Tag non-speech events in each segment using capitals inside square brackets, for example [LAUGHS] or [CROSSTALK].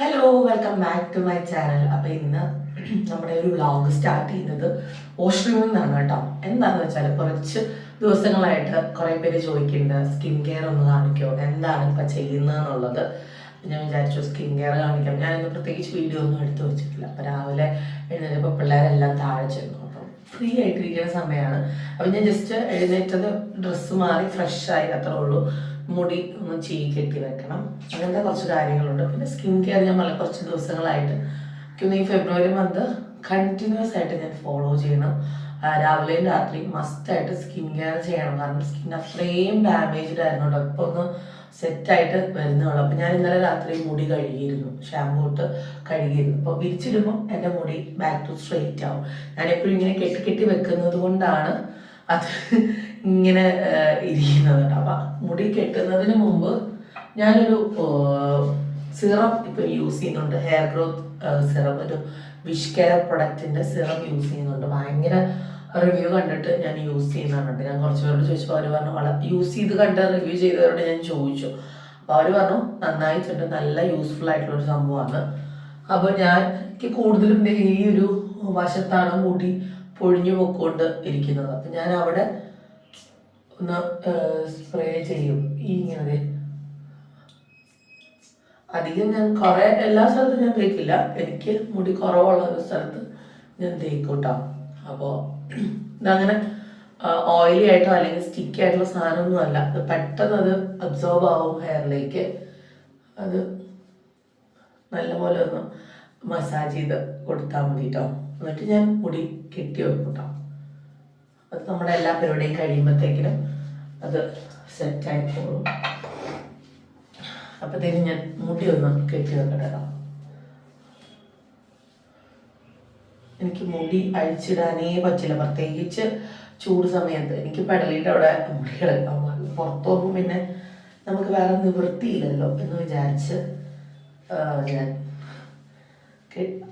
Hello welcome back to my channel അപ്പോൾ ഇന്ന് നമ്മുടെ ഒരു വ്ളോഗ് സ്റ്റാർട്ട് ചെയ്യുന്നത് വാഷ്റൂമിൽ നിന്നാണ് കേട്ടോ. എന്താണെന്ന് വെച്ചാൽ കുറച്ച് ദിവസങ്ങളായിട്ട് കുറേ പേര് ചോദിക്കുന്നുണ്ട് സ്കിൻ കെയർ ഒന്ന് കാണിക്കോ? എന്താണ് ഇപ്പൊ ചെയ്യുന്നതെന്നുള്ളത്? ഞാൻ വിചാരിച്ചു സ്കിൻ കെയർ കാണിക്കാം. ഞാനിന്ന് പ്രത്യേകിച്ച് വീഡിയോ ഒന്നും എടുത്തു വെച്ചിട്ടില്ല. അപ്പോൾ രാവിലെ എഴുന്നേറ്റപ്പോൾ പിള്ളേരെല്ലാം താഴെ ചെന്നു. അപ്പം ഫ്രീ ആയിട്ടിരിക്കുന്ന സമയമാണ്. അപ്പം ഞാൻ ജസ്റ്റ് എഴുന്നേറ്റത് ഡ്രസ്സ് മാറി ഫ്രഷ് ആയി അത്രേ ഉള്ളൂ. മുടി ഒന്ന് ചീ കെട്ടി വെക്കണം. അങ്ങനത്തെ കുറച്ച് കാര്യങ്ങളുണ്ട്. പിന്നെ സ്കിൻ കെയർ ഞാൻ വളരെ കുറച്ച് ദിവസങ്ങളായിട്ട്. ഈ ഫെബ്രുവരി മന്ത് കണ്ടിന്യൂസ് ആയിട്ട് ഞാൻ ഫോളോ ചെയ്യണം. രാവിലെയും രാത്രിയും മസ്റ്റായിട്ട് സ്കിൻ കെയർ ചെയ്യണം. കാരണം സ്കിൻ അത്രയും ഡാമേജ്ഡ് ആയിരുന്നു ഇപ്പൊ ഒന്ന് സെറ്റായിട്ട് വരുന്നുള്ളൂ അപ്പോൾ ഞാൻ ഇന്നലെ രാത്രി മുടി കഴുകിയിരുന്നു. ഷാമ്പൂ ഇട്ട് കഴുകിയിരുന്നു. അപ്പോൾ വിരിച്ചിടുമ്പോൾ എന്റെ മുടി ബാക്ക് ടു സ്ട്രെയിറ്റ് ആവും. ഞാൻ എപ്പോഴും ഇങ്ങനെ കെട്ടി കെട്ടി വെക്കുന്നത് കൊണ്ടാണ് അത് ഇങ്ങനെ ഇരിക്കുന്നത് കേട്ടോ. അപ്പം മുടി കെട്ടുന്നതിന് മുമ്പ് ഞാനൊരു സിറം ഇപ്പം യൂസ് ചെയ്യുന്നുണ്ട്. ഹെയർ ഗ്രോത്ത് സിറം ഒരു വിഷ് കെയർ പ്രൊഡക്റ്റിന്റെ സിറം യൂസ് ചെയ്യുന്നുണ്ട്. ഭയങ്കര റിവ്യൂ കണ്ടിട്ട് ഞാൻ യൂസ് ചെയ്യുന്നുണ്ട് ഞാൻ കുറച്ച് പേരോട് ചോദിച്ചപ്പോൾ അവർ പറഞ്ഞു വള യൂസ് ചെയ്ത് കണ്ട് റിവ്യൂ ചെയ്തവരോട് ഞാൻ ചോദിച്ചു. അപ്പോൾ അവർ പറഞ്ഞു നന്നായിട്ടുണ്ട്. നല്ല യൂസ്ഫുൾ ആയിട്ടുള്ള ഒരു സംഭവമാണ്. അപ്പോൾ ഞാൻ എനിക്ക് കൂടുതലും ഈ ഒരു വശത്താണ് മുടി പൊഴിഞ്ഞു പൊക്കോണ്ട് ഇരിക്കുന്നത്. അപ്പം ഞാൻ അവിടെ ഒന്ന് സ്പ്രേ ചെയ്യും. ഈ ഇങ്ങനെ. അധികം ഞാൻ കുറേ എല്ലാ സ്ഥലത്തും ഞാൻ തേക്കില്ല. എനിക്ക് മുടി കുറവുള്ള ഒരു സ്ഥലത്ത് ഞാൻ തേക്കും കേട്ടോ അപ്പോൾ ഇതങ്ങനെ ഓയിലി ആയിട്ടോ അല്ലെങ്കിൽ സ്റ്റിക്കി ആയിട്ടുള്ള സാധനമൊന്നും അല്ല. അത് പെട്ടെന്ന് അത് അബ്സോർബ് ആവും ഹെയറിലേക്ക് അത് നല്ലപോലെ ഒന്ന് മസാജ് ചെയ്ത് കൊടുത്താൽ മതി കേട്ടോ എന്നിട്ട് ഞാൻ മുടി കെട്ടി വെക്കും അത് നമ്മുടെ എല്ലാ പരിപാടിയും കഴിയുമ്പോഴത്തേക്കിനും അത് സെറ്റായി പോകും അപ്പോഴത്തേക്കും ഞാൻ മുടി ഒന്ന് കെട്ടി വെക്കട്ടെ എനിക്ക് മുടി അഴിച്ചിടാനേ പറ്റില്ല. പ്രത്യേകിച്ച് ചൂട് സമയത്ത്. എനിക്ക് പെടലിന്റെ അവിടെ മുടി കിടക്കാൻ പാടില്ല പുറത്ത് പിന്നെ നമുക്ക് വേറെ നിവൃത്തിയില്ലല്ലോ എന്ന് വിചാരിച്ച് ഞാൻ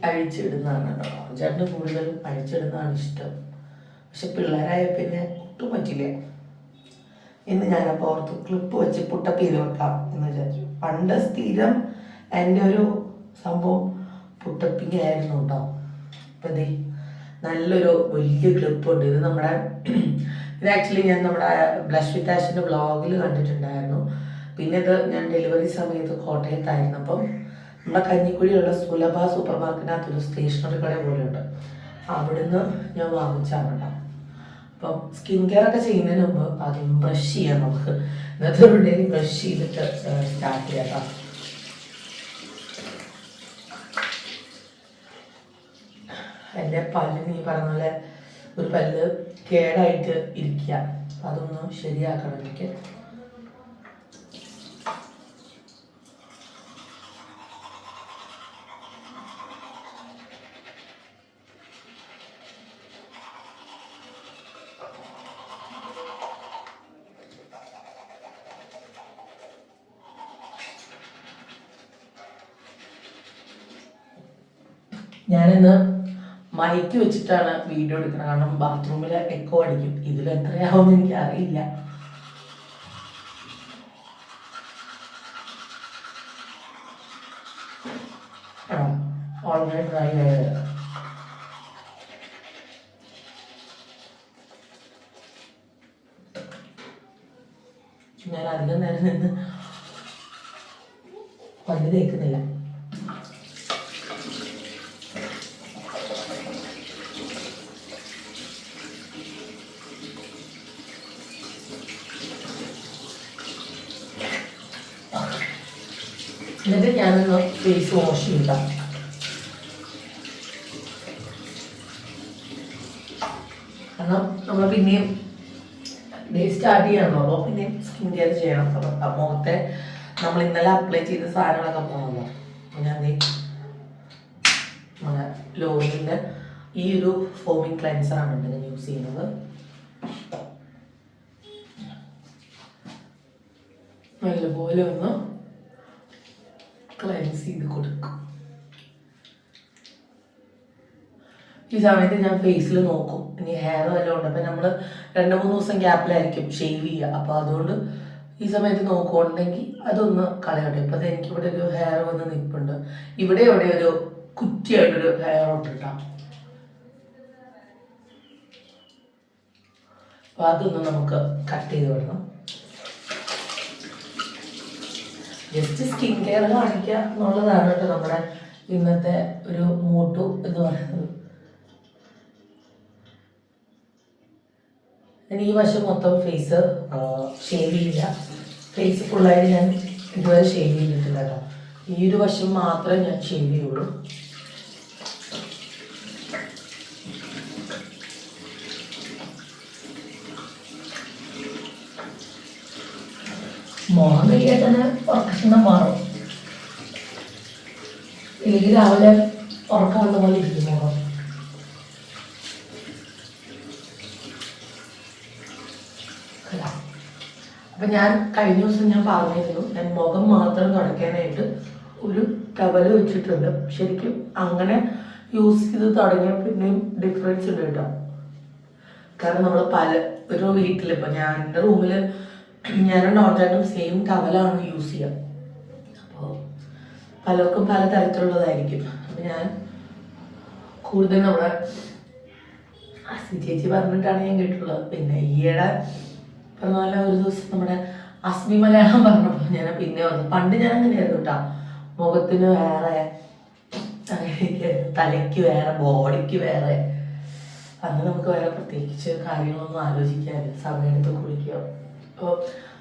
അഴിച്ചിടുന്നതാണ് കേട്ടോ. ചേട്ടന് കൂടുതലും അഴിച്ചിടുന്നതാണ് ഇഷ്ടം. പക്ഷെ പിള്ളേരായ പിന്നെ ഒട്ടും പറ്റില്ല. ഇന്ന് ഞാനപ്പോൾ ഓർത്ത് ക്ലിപ്പ് വെച്ച് പുട്ടപ്പീര് വെക്കാം എന്ന് വിചാരിച്ചു. പണ്ട് സ്ഥിരം എന്റെ ഒരു സംഭവം പുട്ടപ്പിങ് ആയിരുന്നു കേട്ടോ. അപ്പം ഇതേ നല്ലൊരു വലിയ ക്ലിപ്പുണ്ട് ഇത് നമ്മുടെ ഇത് ആക്ച്വലി ഞാൻ നമ്മുടെ ബ്ലഷ് വിത്ത് ആഷിന്റെ വ്ളോഗിൽ കണ്ടിട്ടുണ്ടായിരുന്നു. പിന്നെ ഇത് ഞാൻ ഡെലിവറി സമയത്ത് കോട്ടയത്തായിരുന്നു. അപ്പം നമ്മുടെ കഞ്ഞിക്കുഴിയുള്ള സുലഭ സൂപ്പർ മാർക്കറ്റിനകത്ത് ഒരു സ്റ്റേഷനറി കട പോലെയുണ്ട്. അവിടുന്ന് ഞാൻ വാങ്ങിച്ചാണ് കേട്ടോ. അപ്പം സ്കിൻ കെയർ ഒക്കെ ചെയ്യുന്നതിന് മുമ്പ് ആദ്യം ബ്രഷ് ചെയ്യാം നമുക്ക്. ഡേ ബ്രഷ് ചെയ്തിട്ട് സ്റ്റാർട്ട് ചെയ്യാം എന്റെ പല്ലിന് ഈ പറഞ്ഞ പോലെ ഒരു പല്ല് കേടായിട്ട് ഇരിക്കുക. അതൊന്ന് ശരിയാക്കണം എനിക്ക്. ഞാനിന്ന് മൈക്ക് വെച്ചിട്ടാണ് വീഡിയോ എടുക്കുന്നത് കാരണം ബാത്റൂമിൽ എക്കോ അടിക്കും. ഇതിൽ എത്രയാവും എനിക്ക് അറിയില്ല ഞാൻ അധികം നേരം നിന്ന് പല്ല് തേക്കുന്നില്ല. എന്നിട്ട് ഞാനൊന്ന് ഫേസ് വാഷ് ചെയ്താം കാരണം നമ്മൾ പിന്നെയും ഡേ സ്റ്റാർട്ട് ചെയ്യണമല്ലോ പിന്നെയും സ്കിൻ കെയർ ചെയ്യണം. അപ്പം മുഖത്തെ നമ്മൾ ഇന്നലെ അപ്ലൈ ചെയ്ത സാധനങ്ങളൊക്കെ പോകണമല്ലോ ഞാൻ നമ്മുടെ ലോറിന്റെ ഈ ഒരു ഫോമിങ് ക്ലൻസറാണ് ഞാൻ യൂസ് ചെയ്യുന്നത്. നല്ലപോലെ ഒന്ന് ചെയ്ത് കൊടുക്കും. ഈ സമയത്ത് ഞാൻ ഫേസിൽ നോക്കും. ഇനി ഹെയർ വല്ലതും ഉണ്ട്. അപ്പം നമ്മൾ രണ്ട് മൂന്ന് ദിവസം ഗ്യാപ്പിലായിരിക്കും ഷേവ് ചെയ്യുക. അപ്പോൾ അതുകൊണ്ട് ഈ സമയത്ത് നോക്കുന്നുണ്ടെങ്കിൽ അതൊന്ന് കളയട്ടെ. ഇപ്പം എനിക്കിവിടെ ഒരു ഹെയർ വന്ന് നിൽപ്പുണ്ട്. ഇവിടെ ഇവിടെ ഒരു കുറ്റിയായിട്ടൊരു ഹെയർ ഉണ്ട് കേട്ടോ അപ്പോൾ അതൊന്ന് നമുക്ക് കട്ട് ചെയ്ത് വിടണം. ജസ്റ്റ് സ്കിൻ കെയർ കാണിക്കുക എന്നുള്ളതാണ് കേട്ടോ നമ്മുടെ ഇന്നത്തെ ഒരു മോട്ടു എന്ന് പറയുന്നത്. ഞാൻ ഈ വശം മൊത്തം ഫേസ് ഷേവ് ചെയ്യില്ല. ഫേസ് ഫുള്ളായിട്ട് ഞാൻ ഇതുവരെ ഷേവ് ചെയ്തിട്ടില്ല കേട്ടോ. ഈ ഒരു വശം മാത്രമേ ഞാൻ ഷേവ് ചെയ്യുള്ളൂ. മോഹം തന്നെ മാറും. ഇല്ലെങ്കിൽ രാവിലെ ഉറക്കം വന്ന പോലെ ഇരിക്കും മോഹം. അപ്പൊ ഞാൻ കഴിഞ്ഞ ദിവസം ഞാൻ പറഞ്ഞിരുന്നു ഞാൻ മുഖം മാത്രം തുടയ്ക്കാനായിട്ട് ഒരു ടവൽ വെച്ചിട്ടുണ്ട്. ശരിക്കും അങ്ങനെ യൂസ് ചെയ്ത് തുടങ്ങിയ പിന്നെയും ഡിഫറൻസ് ഉണ്ട് കേട്ടോ. കാരണം നമ്മൾ പല ഒരു വീട്ടിൽ ഇപ്പൊ ഞാൻ എന്റെ റൂമിൽ ഞാനും ഡോക്ടറും സെയിം ടവലാണ് യൂസ് ചെയ്യുക അപ്പോൾ പലർക്കും പല തരത്തിലുള്ളതായിരിക്കും. അപ്പം ഞാൻ കൂടുതൽ നമ്മുടെ അസി ചേച്ചി പറഞ്ഞിട്ടാണ് ഞാൻ കേട്ടിട്ടുള്ളത്. പിന്നെ ഈയിടെ പറഞ്ഞ പോലെ ഒരു ദിവസം നമ്മുടെ അസ്മി മലയാളം പറഞ്ഞപ്പോൾ ഞാൻ പിന്നെ വന്നു. പണ്ട് ഞാൻ അങ്ങനെയായിരുന്നു കേട്ടോ മുഖത്തിന് വേറെ തലയ്ക്ക് വേറെ ബോഡിക്ക് വേറെ. അന്ന് നമുക്ക് വേറെ പ്രത്യേകിച്ച് കാര്യങ്ങളൊന്നും ആലോചിക്കാനില്ല. സമയത്ത് കുളിക്കുക അപ്പോൾ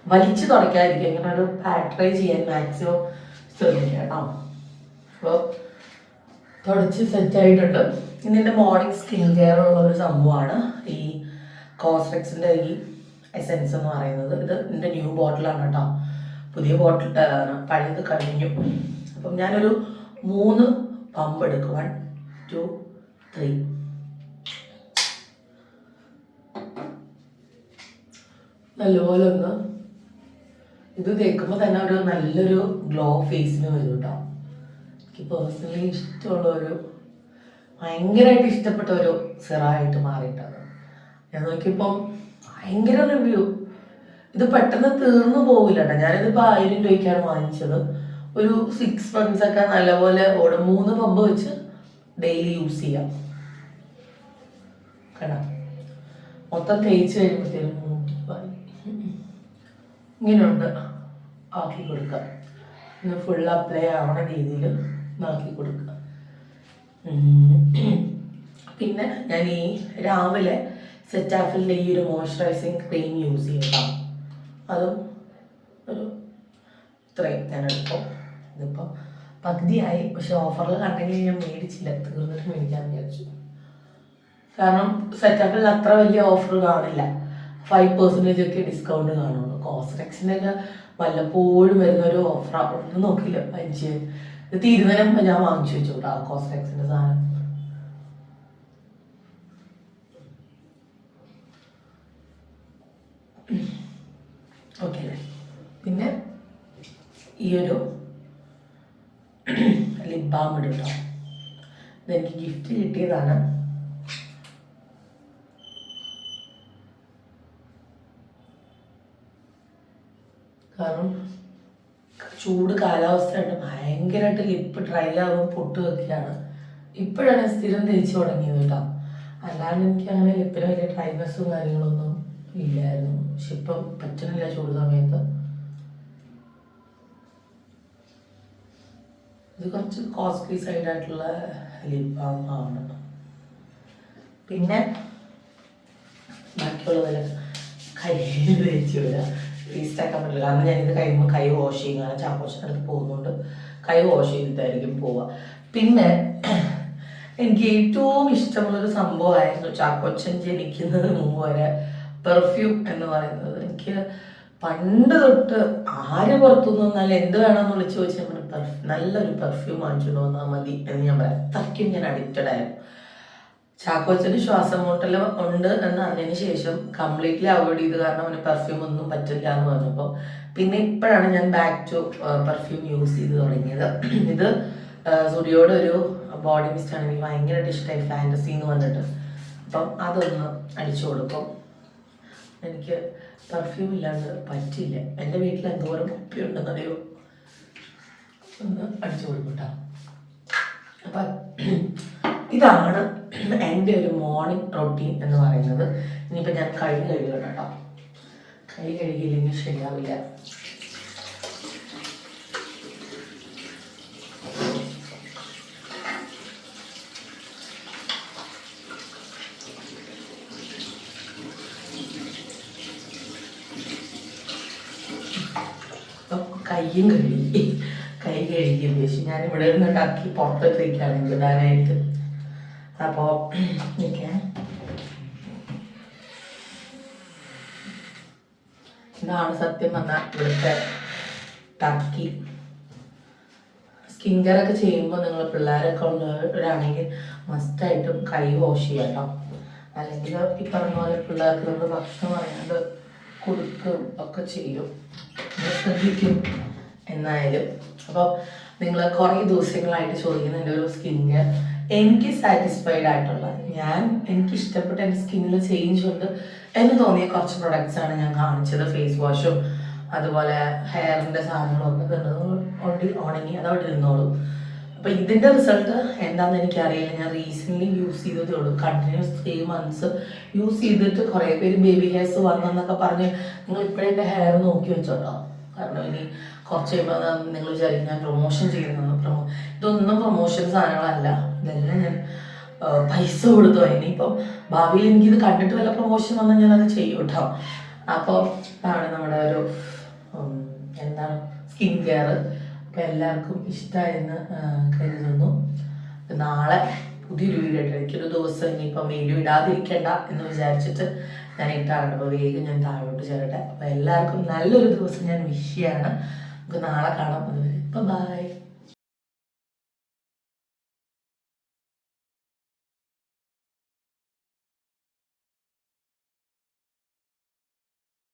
വലിച്ചു തുടയ്ക്കാതിരിക്കുക ഇങ്ങനെ ഒരു പാട്രൈ ചെയ്യാൻ മാക്സിമം ശ്രമിക്കുക കേട്ടോ. അപ്പോൾ തുടച്ച് സെറ്റ് ആയിട്ടുണ്ട്. ഇന്ന് എന്റെ മോർണിംഗ് സ്കിൻ കെയർ ഉള്ള ഒരു സംഭവമാണ് ഈ കോസ്റെക്സിന്റെ ഈ എസെൻസ് എന്ന് പറയുന്നത്. ഇത് എന്റെ ന്യൂ ബോട്ടിലാണ് കേട്ടോ. പുതിയ ബോട്ടിൽ പഴയത് കഴിഞ്ഞു. അപ്പം ഞാനൊരു മൂന്ന് പമ്പ് എടുക്കും. വൺ ടു ത്രീ നല്ലപോലെ ഒന്ന് ഇത് തേക്കുമ്പോൾ തന്നെ ഒരു നല്ലൊരു ഗ്ലോ ഫേസിന് വരും കേട്ടോ എനിക്ക് പേഴ്സണലി ഇഷ്ടമുള്ള ഒരു ഭയങ്കരമായിട്ട് ഇഷ്ടപ്പെട്ട ഒരു സിറായിട്ട് മാറിയിട്ടത് ഞാൻ നോക്കിയപ്പം ഭയങ്കര റിവ്യൂ ഇത് പെട്ടെന്ന് തീർന്നു പോകില്ല കേട്ടോ ഞാനിതിപ്പോൾ ആയിരം രൂപയ്ക്കാണ് വാങ്ങിച്ചത്. ഒരു സിക്സ് മന്ത്സ് ഒക്കെ നല്ലപോലെ ഓടും മൂന്ന് പമ്പ് വെച്ച് ഡെയിലി യൂസ് ചെയ്യാം. കേട്ടോ മൊത്തം തേച്ച് പതി ഇങ്ങനെയുണ്ട്. ആക്കി കൊടുക്കുക ഒന്ന് ഫുൾ അപ്ലൈ ആവണ രീതിയിൽ ആക്കി കൊടുക്കുക പിന്നെ ഞാൻ ഈ രാവിലെ സെറ്റാഫിലിന്റെ ഈ ഒരു മോയ്സ്ചറൈസിങ് ക്രീം യൂസ് ചെയ്യണം അതും ഒരു ഇത്രയും ഞാൻ എടുക്കും. ഇതിപ്പോൾ പകുതിയായി. പക്ഷെ ഓഫറിൽ കണ്ടെങ്കിൽ ഞാൻ മേടിച്ചില്ല. തീർന്നിട്ട് മേടിക്കാമെന്ന് വിചാരിച്ചു. കാരണം സെറ്റപ്പിൽ അത്ര വലിയ ഓഫർ കാണില്ല. ഫൈവ് പെർസെന്റേജ് ഒക്കെ ഡിസ്കൗണ്ട് കാണുള്ളൂ. കോസ്റെക്സിന്റെ ഒക്കെ വല്ലപ്പോഴും വരുന്ന ഒരു ഓഫർ ഒന്നും നോക്കില്ല. അഞ്ച്. ഇത് ഞാൻ വാങ്ങിച്ചു വെച്ചു കേട്ടോ കോസ്റെക്സിന്റെ സാധനം. ഓക്കെ പിന്നെ ഈ ഒരു ലിപ് ബാം ഇടും കേട്ടോ ഗിഫ്റ്റ് കിട്ടിയതാണ് കാരണം ചൂട് കാലാവസ്ഥയായിട്ട് ഭയങ്കരമായിട്ട് ലിപ്പ് ഡ്രൈ ആവും പൊട്ട് വെക്കുകയാണ് ഇപ്പോഴാണ് സ്ഥിരം തേച്ച് തുടങ്ങിയത് കേട്ടോ. അല്ലാണ്ട് എനിക്ക് അങ്ങനെ ലിപ്പിന് വലിയ ഡ്രൈനസും കാര്യങ്ങളൊന്നും ഇല്ലായിരുന്നു. പക്ഷെ ഇപ്പം പറ്റണില്ല ചൂട് സമയത്ത്. ഇത് കുറച്ച് കോസ്റ്റ്ലി സൈഡായിട്ടുള്ള ലിപ് ബാം പിന്നെ ബാക്കിയുള്ളതെല്ലാം കയ്യിൽ തേച്ച് വിടുക വേസ്റ്റ് ആക്കാൻ പറ്റില്ല. കാരണം ഞാനിത് കഴിയുമ്പോൾ കൈ വാഷ് ചാക്കോച്ചന്റെ അടുത്ത് പോകുന്നുണ്ട്. കൈ വാഷ് ചെയ്തിട്ടായിരിക്കും പോവുക. പിന്നെ എനിക്ക് ഏറ്റവും ഇഷ്ടമുള്ളൊരു സംഭവമായിരുന്നു ചാക്കോച്ചൻ ജനിക്കുന്നതിന് മുമ്പ് വരെ. പെർഫ്യൂം എന്ന് പറയുന്നത്. എനിക്ക് പണ്ട് തൊട്ട് ആര് പുറത്തുനിന്ന് വന്നാൽ എന്ത് വേണമെന്ന് വിളിച്ച് ചോദിച്ചാൽ നല്ലൊരു പെർഫ്യൂം വാങ്ങിച്ചു വന്നാൽ മതി എന്ന് ഞാൻ പറയാം. അത്രയ്ക്കും ഞാൻ അഡിക്റ്റഡ് ആയിരുന്നു. ചാക്കോച്ചന് ശ്വാസം മുട്ടൽ ഉണ്ട് എന്ന് അറിഞ്ഞതിന് ശേഷം കംപ്ലീറ്റ്ലി അവോയ്ഡ് ചെയ്ത് കാരണം അവന് പെർഫ്യൂം ഒന്നും പറ്റില്ല എന്ന് പറഞ്ഞപ്പോൾ പിന്നെ ഇപ്പോഴാണ് ഞാൻ ബാക്ക് ടു പെർഫ്യൂം യൂസ് ചെയ്ത് തുടങ്ങിയത്. ഇത് സുഡിയോടെ ഒരു ബോഡി മിസ്റ്റ് ആണ് എനിക്ക് ഭയങ്കരമായിട്ട് ഇഷ്ടമായി ഫാന്റസി എന്ന് പറഞ്ഞിട്ട്. അപ്പം അതൊന്ന് അടിച്ചു കൊടുക്കും. എനിക്ക് പെർഫ്യൂം ഇല്ലാണ്ട് പറ്റില്ല എന്റെ വീട്ടിൽ എന്തോരം കുപ്പി ഉണ്ടെന്നറിയോ? ഒന്ന് അടിച്ചു കൊടുക്കട്ടോ അപ്പം ഇതാണ് [LAUGHS] എന്റെ ഒരു മോർണിംഗ് റൊട്ടീൻ എന്ന് പറയുന്നത് ഇനിയിപ്പോൾ ഞാൻ കൈ കഴുകണം കേട്ടോ. കൈ കഴുകിയില്ലെങ്കിൽ ശരിയാവില്ല. കൈയും കഴുകി. കൈ കഴുകി വെച്ച് ഞാൻ ഇവിടെ നിന്ന് ഉണ്ടാക്കി പ്രധാനമായിട്ട് അപ്പോൾ നിൽക്കാൻ ഇതാണ് സത്യം പറഞ്ഞാൽ ഇവിടുത്തെ ടർക്കി. സ്കിൻ കെയർ ഒക്കെ ചെയ്യുമ്പോൾ നിങ്ങൾ പിള്ളേരൊക്കെ ഉള്ളവരാണെങ്കിൽ മസ്റ്റായിട്ടും കൈ വാഷ് ചെയ്യാം കേട്ടോ. അല്ലെങ്കിൽ ഈ പറഞ്ഞ പോലെ പിള്ളേർക്ക് നമ്മൾ ഭക്ഷണം പറയാണ്ട് കൊടുക്കും ഒക്കെ ചെയ്യും. ശ്രദ്ധിക്കും എന്നായാലും. അപ്പോൾ നിങ്ങൾ കുറേ ദിവസങ്ങളായിട്ട് ചോദിക്കുന്ന എന്റെ ഒരു സ്കിൻ കെയർ എനിക്ക് സാറ്റിസ്ഫൈഡ് ആയിട്ടുള്ള ഞാൻ എനിക്ക് ഇഷ്ടപ്പെട്ട എന്റെ സ്കിന്നിൽ ചേഞ്ച് ഉണ്ട് എന്ന് തോന്നിയ കുറച്ച് പ്രൊഡക്ട്സ് ആണ് ഞാൻ കാണിച്ചത്. ഫേസ് വാഷും അതുപോലെ ഹെയറിന്റെ സാധനങ്ങളും ഒക്കെ ഓൾറെഡി ഉണങ്ങി അതവിടെ ഇരുന്നോളും. അപ്പോൾ ഇതിന്റെ റിസൾട്ട് എന്താണെന്ന് എനിക്കറിയില്ല. ഞാൻ റീസെന്റ്ലി യൂസ് ചെയ്തതേ ഉള്ളൂ. കണ്ടിന്യൂസ് ത്രീ മന്ത്സ് യൂസ് ചെയ്തിട്ട് കുറേ പേര് ബേബി ഹെയർസ് വന്നെന്നൊക്കെ പറഞ്ഞ് നിങ്ങൾ ഇപ്പോഴേ എന്റെ ഹെയർ നോക്കി വെച്ചോട്ടോ. കാരണം ഇനി കുറച്ച് കഴിയുമ്പോൾ നിങ്ങൾ വിചാരിക്കും ഞാൻ പ്രൊമോഷൻ ചെയ്യുന്നത് പ്രൊമോ ഇതൊന്നും പ്രൊമോഷൻ സാധനങ്ങളല്ല. ഇതെല്ലാം ഞാൻ പൈസ കൊടുത്തു. ഇനിയിപ്പം ഭാവിയിൽ എനിക്കിത് കണ്ടിട്ട് വല്ല പ്രൊമോഷൻ വന്നാൽ ഞാൻ അത് ചെയ്യും കേട്ടോ അപ്പോൾ ആണ് നമ്മുടെ ഒരു എന്താണ് സ്കിൻ കെയർ അപ്പോൾ എല്ലാവർക്കും ഇഷ്ടമായെന്ന് കരുതുന്നു. നാളെ പുതിയൊരു വീഡിയോ ഇട്ട് എനിക്കൊരു ദിവസം ഇനിയിപ്പം വീഡിയോ ഇടാതിരിക്കണ്ട എന്ന് വിചാരിച്ചിട്ട് ഞാൻ ഇട്ടാറുണ്ട് അപ്പോൾ വേഗം ഞാൻ താഴോട്ട് ചേരട്ടെ അപ്പോൾ എല്ലാവർക്കും നല്ലൊരു ദിവസം ഞാൻ വിഷ് ചെയ്യാണ്. നമുക്ക് നാളെ കാണാം അതുവരെ. ബൈ